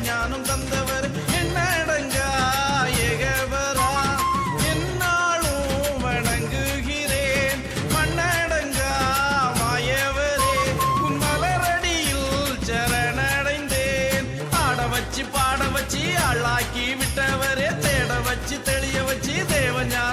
ஞானம் தந்தவர். என்னடங்கா எகவரா என்னாலும் வணங்குகிறேன். மண்ணடங்கா மாயவரே. உன் மலரடியில் சரணடைந்தேன். ஆட வச்சு பாட வச்சு அழாக்கி விட்டவரே. தேட வச்சு தெளிய வச்சு தேவஞா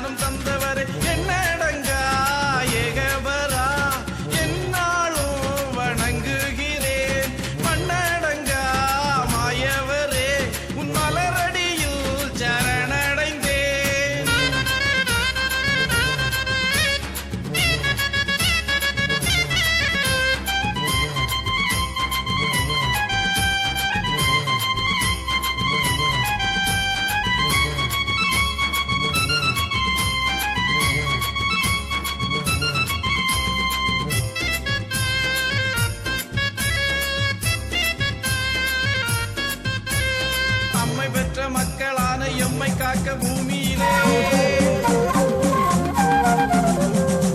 உண்மை பெற்ற மக்களான எம்மை காக்க பூமியிலே.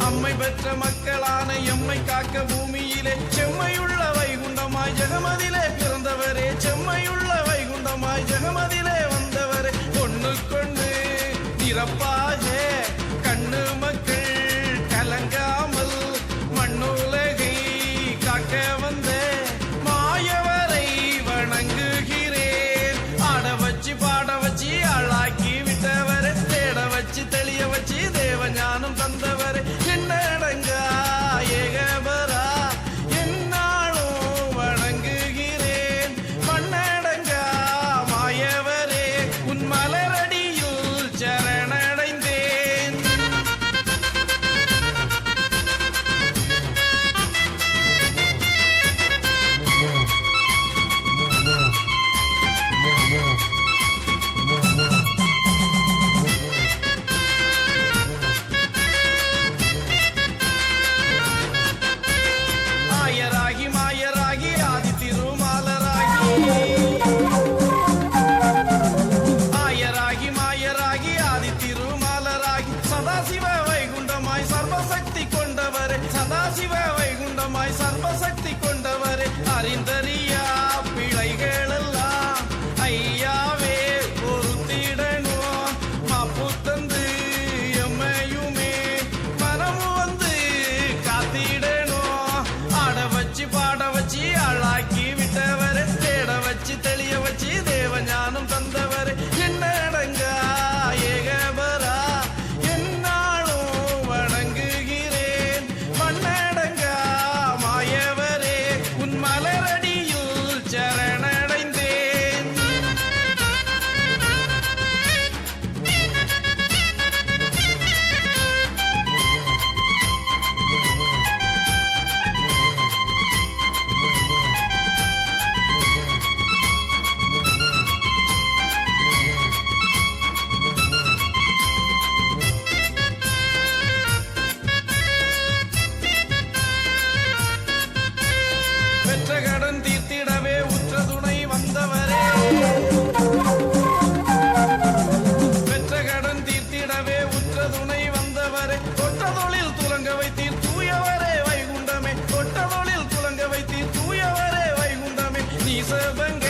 அம்மை பெற்ற மக்களான எம்மை காக்க பூமியிலே. செம்மையுள்ள வைகுண்டமாய் ஜெகமதிலே பிறந்தவரே. செம்மையுள்ள வைகுண்டமாய் ஜெகமதிலே வந்தவரே. ஒன்றுக்கொண்டு இறப்பா சதாசிவ வைகுண்டமாய் சர்வசக்தி கொண்டவரே சதாசிவ வைகுண்டமாய் சர்வசக்தி கொண்டவரே அறிந்தறி seven